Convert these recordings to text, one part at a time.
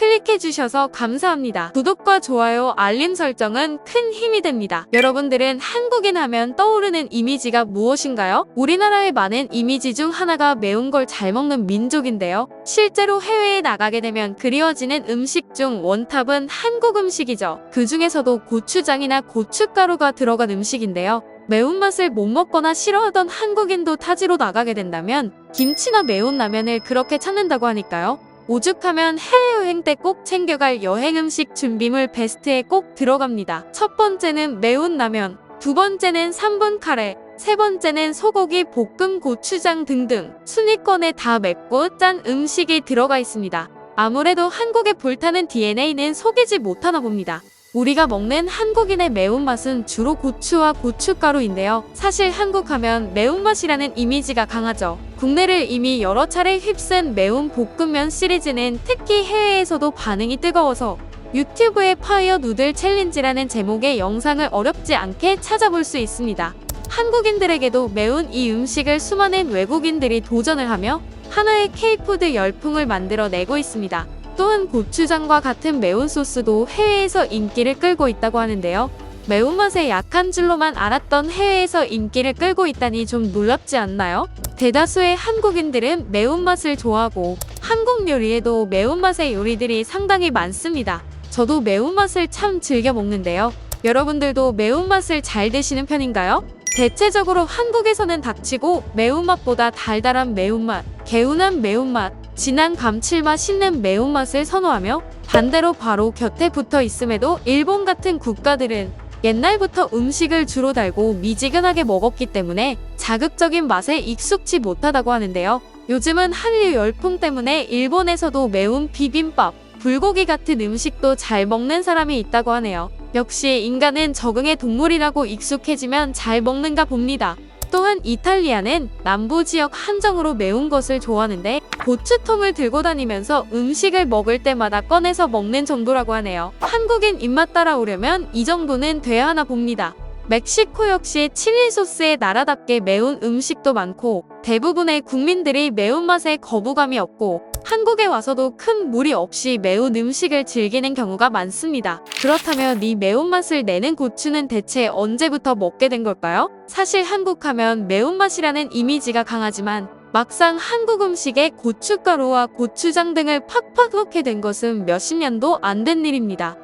클릭해주셔서 감사합니다. 구독과 좋아요, 알림 설정은 큰 힘이 됩니다. 여러분들은 한국인 하면 떠오르는 이미지가 무엇인가요? 우리나라의 많은 이미지 중 하나가 매운 걸 잘 먹는 민족인데요. 실제로 해외에 나가게 되면 그리워지는 음식 중 원탑은 한국 음식이죠. 그 중에서도 고추장이나 고춧가루가 들어간 음식인데요. 매운맛을 못 먹거나 싫어하던 한국인도 타지로 나가게 된다면 김치나 매운 라면을 그렇게 찾는다고 하니까요. 오죽하면 해외여행 때 꼭 챙겨갈 여행 음식 준비물 베스트에 꼭 들어갑니다. 첫 번째는 매운 라면, 두 번째는 3분 카레, 세 번째는 소고기 볶음 고추장 등등 순위권에 다 맵고 짠 음식이 들어가 있습니다. 아무래도 한국의 불타는 DNA는 속이지 못하나 봅니다. 우리가 먹는 한국인의 매운맛은 주로 고추와 고춧가루인데요. 사실 한국 하면 매운맛이라는 이미지가 강하죠. 국내를 이미 여러 차례 휩쓴 매운 볶음면 시리즈는 특히 해외에서도 반응이 뜨거워서 유튜브의 파이어 누들 챌린지라는 제목의 영상을 어렵지 않게 찾아볼 수 있습니다. 한국인들에게도 매운 이 음식을 수많은 외국인들이 도전을 하며 하나의 K푸드 열풍을 만들어내고 있습니다. 또한 고추장과 같은 매운 소스도 해외에서 인기를 끌고 있다고 하는데요. 매운맛에 약한 줄로만 알았던 해외에서 인기를 끌고 있다니 좀 놀랍지 않나요? 대다수의 한국인들은 매운맛을 좋아하고 한국 요리에도 매운맛의 요리들이 상당히 많습니다. 저도 매운맛을 참 즐겨 먹는데요. 여러분들도 매운맛을 잘 드시는 편인가요? 대체적으로 한국에서는 닥치고 매운맛보다 달달한 매운맛, 개운한 매운맛, 진한 감칠맛 씹는 매운맛을 선호하며 반대로 바로 곁에 붙어 있음에도 일본 같은 국가들은 옛날부터 음식을 주로 달고 미지근하게 먹었기 때문에 자극적인 맛에 익숙지 못하다고 하는데요. 요즘은 한류 열풍 때문에 일본에서도 매운 비빔밥, 불고기 같은 음식도 잘 먹는 사람이 있다고 하네요. 역시 인간은 적응의 동물이라고 익숙해지면 잘 먹는가 봅니다. 또한 이탈리아는 남부 지역 한정으로 매운 것을 좋아하는데 고추통을 들고 다니면서 음식을 먹을 때마다 꺼내서 먹는 정도라고 하네요. 한국인 입맛 따라오려면 이 정도는 돼야 하나 봅니다. 멕시코 역시 칠리 소스의 나라답게 매운 음식도 많고 대부분의 국민들이 매운맛에 거부감이 없고 한국에 와서도 큰 무리 없이 매운 음식을 즐기는 경우가 많습니다. 그렇다면 이 매운맛을 내는 고추는 대체 언제부터 먹게 된 걸까요? 사실 한국 하면 매운맛이라는 이미지가 강하지만 막상 한국 음식에 고춧가루와 고추장 등을 팍팍 넣게 된 것은 몇십 년도 안 된 일입니다.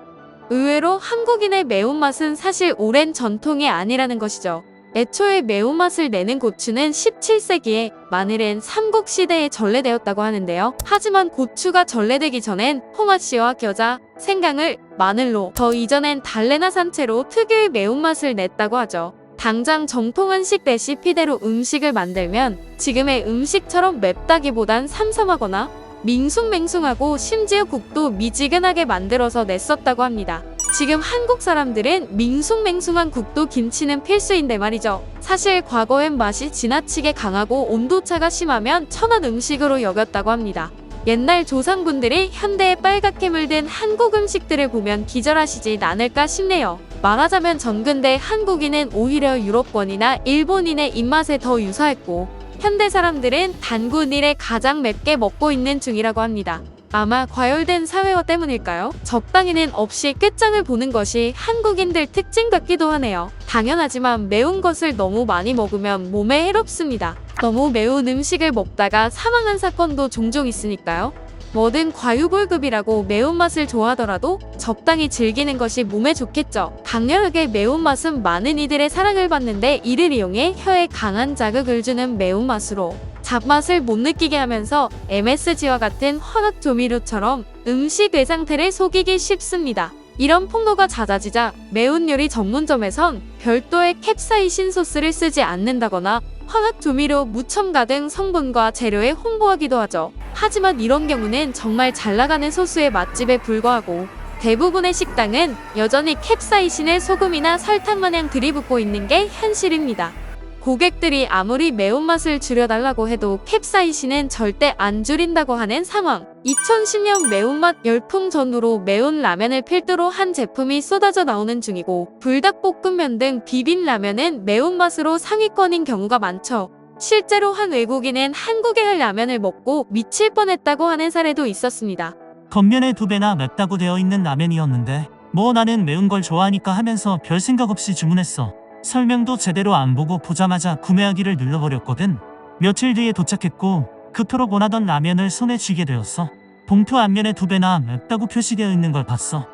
의외로 한국인의 매운맛은 사실 오랜 전통이 아니라는 것이죠. 애초에 매운맛을 내는 고추는 17세기에 마늘은 삼국시대에 전래되었다고 하는데요. 하지만 고추가 전래되기 전엔 홍화씨와 겨자, 생강을 마늘로 더 이전엔 달래나 산채로 특유의 매운맛을 냈다고 하죠. 당장 정통 한식 레시피대로 음식을 만들면 지금의 음식처럼 맵다기보단 삼삼하거나 밍숭맹숭하고 심지어 국도 미지근하게 만들어서 냈었다고 합니다. 지금 한국 사람들은 밍숭맹숭한 국도 김치는 필수인데 말이죠. 사실 과거엔 맛이 지나치게 강하고 온도차가 심하면 천한 음식으로 여겼다고 합니다. 옛날 조상분들이 현대에 빨갛게 물든 한국 음식들을 보면 기절하시지 않을까 싶네요. 말하자면 전근대 한국인은 오히려 유럽권이나 일본인의 입맛에 더 유사했고 현대 사람들은 단군일에 가장 맵게 먹고 있는 중이라고 합니다. 아마 과열된 사회화 때문일까요? 적당히는 없이 끝장을 보는 것이 한국인들 특징 같기도 하네요. 당연하지만 매운 것을 너무 많이 먹으면 몸에 해롭습니다. 너무 매운 음식을 먹다가 사망한 사건도 종종 있으니까요. 뭐든 과유불급이라고 매운맛을 좋아하더라도 적당히 즐기는 것이 몸에 좋겠죠. 강렬하게 매운맛은 많은 이들의 사랑을 받는데 이를 이용해 혀에 강한 자극을 주는 매운맛으로 잡맛을 못 느끼게 하면서 MSG와 같은 화학 조미료처럼 음식 외상태를 속이기 쉽습니다. 이런 폭로가 잦아지자 매운 요리 전문점에선 별도의 캡사이신 소스를 쓰지 않는다거나 화학 조미료, 무첨가 등 성분과 재료에 홍보하기도 하죠. 하지만 이런 경우는 정말 잘 나가는 소스의 맛집에 불과하고 대부분의 식당은 여전히 캡사이신을 소금이나 설탕 마냥 들이붓고 있는 게 현실입니다. 고객들이 아무리 매운맛을 줄여달라고 해도 캡사이신은 절대 안 줄인다고 하는 상황. 2010년 매운맛 열풍 전후로 매운 라면을 필두로 한 제품이 쏟아져 나오는 중이고 불닭볶음면 등 비빔 라면은 매운맛으로 상위권인 경우가 많죠. 실제로 한 외국인은 한국의 라면을 먹고 미칠 뻔했다고 하는 사례도 있었습니다. 겉면에 두 배나 맵다고 되어 있는 라면이었는데 뭐 나는 매운 걸 좋아하니까 하면서 별 생각 없이 주문했어. 설명도 제대로 안 보고 보자마자 구매하기를 눌러버렸거든. 며칠 뒤에 도착했고 그토록 원하던 라면을 손에 쥐게 되었어. 봉투 앞면에 두 배나 맵다고 표시되어 있는 걸 봤어.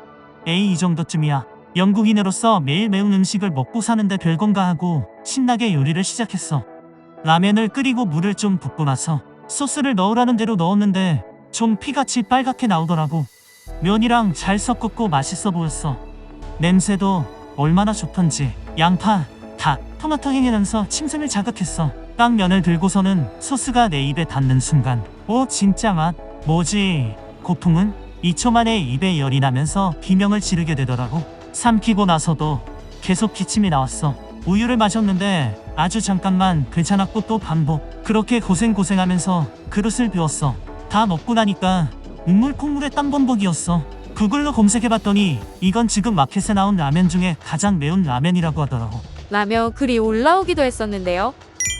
에이 이 정도쯤이야. 영국인으로서 매일 매운 음식을 먹고 사는데 별건가 하고 신나게 요리를 시작했어. 라면을 끓이고 물을 좀 붓고 나서 소스를 넣으라는 대로 넣었는데 좀 피같이 빨갛게 나오더라고. 면이랑 잘 섞었고 맛있어 보였어. 냄새도 얼마나 좋던지 양파, 닭, 토마토 향이 나면서 침샘을 자극했어. 딱 면을 들고서는 소스가 내 입에 닿는 순간 오 진짜 맛 뭐지 고통은 2초 만에 입에 열이 나면서 비명을 지르게 되더라고. 삼키고 나서도 계속 기침이 나왔어. 우유를 마셨는데 아주 잠깐만 괜찮았고 또 반복. 그렇게 고생고생하면서 그릇을 비웠어. 다 먹고 나니까 눈물 콧물의 땀범벅이었어. 구글로 검색해봤더니 이건 지금 마켓에 나온 라면 중에 가장 매운 라면이라고 하더라고. 라며 글이 올라오기도 했었는데요.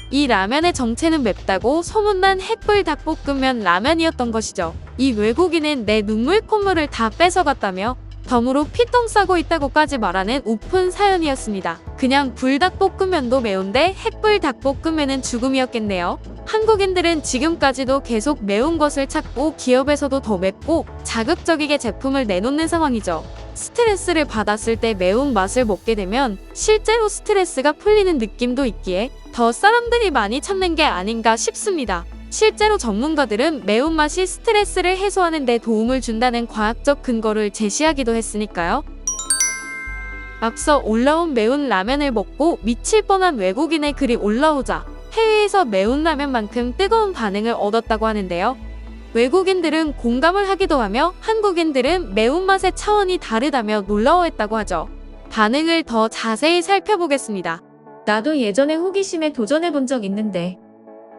이 라면의 정체는 맵다고 소문난 햇불 닭볶음면 라면이었던 것이죠. 이 외국인은 내 눈물 콧물을 다 뺏어갔다며 덤으로 피똥 싸고 있다고까지 말하는 오픈 사연이었습니다. 그냥 불닭볶음면도 매운데 햇불 닭볶음면은 죽음이었겠네요. 한국인들은 지금까지도 계속 매운 것을 찾고 기업에서도 더 맵고 자극적이게 제품을 내놓는 상황이죠. 스트레스를 받았을 때 매운 맛을 먹게 되면 실제로 스트레스가 풀리는 느낌도 있기에 더 사람들이 많이 찾는 게 아닌가 싶습니다. 실제로 전문가들은 매운맛이 스트레스를 해소하는 데 도움을 준다는 과학적 근거를 제시하기도 했으니까요. 앞서 올라온 매운 라면을 먹고 미칠 뻔한 외국인의 글이 올라오자 해외에서 매운 라면만큼 뜨거운 반응을 얻었다고 하는데요. 외국인들은 공감을 하기도 하며 한국인들은 매운맛의 차원이 다르다며 놀라워했다고 하죠. 반응을 더 자세히 살펴보겠습니다. 나도 예전에 호기심에 도전해본 적 있는데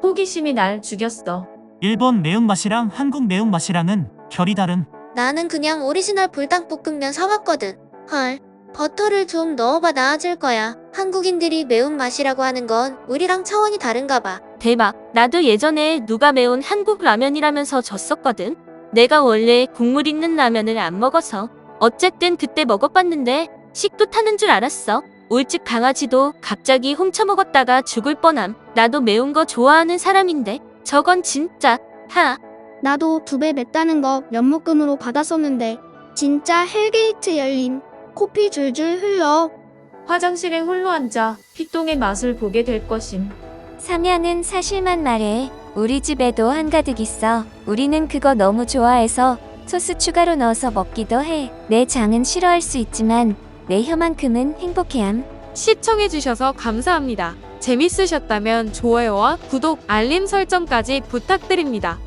호기심이 날 죽였어. 일본 매운맛이랑 한국 매운맛이랑은 결이 다른 나는 그냥 오리지널 불닭볶음면 사왔거든. 헐, 버터를 좀 넣어봐 나아질 거야. 한국인들이 매운맛이라고 하는 건 우리랑 차원이 다른가 봐. 대박. 나도 예전에 누가 매운 한국 라면이라면서 졌었거든. 내가 원래 국물 있는 라면을 안 먹어서. 어쨌든 그때 먹어봤는데 식도 타는 줄 알았어. 울집 강아지도 갑자기 훔쳐 먹었다가 죽을 뻔함. 나도 매운 거 좋아하는 사람인데 저건 진짜 하. 나도 두배 맵다는 거 면목금으로 받았었는데 진짜 헬게이트 열림 코피 줄줄 흘러 화장실에 홀로 앉아 피똥의 맛을 보게 될 것임. 삼야는 사실만 말해. 우리 집에도 한가득 있어. 우리는 그거 너무 좋아해서 소스 추가로 넣어서 먹기도 해. 내 장은 싫어할 수 있지만 내 혀만큼은 행복해함. 시청해주셔서 감사합니다. 재밌으셨다면 좋아요와 구독, 알림 설정까지 부탁드립니다.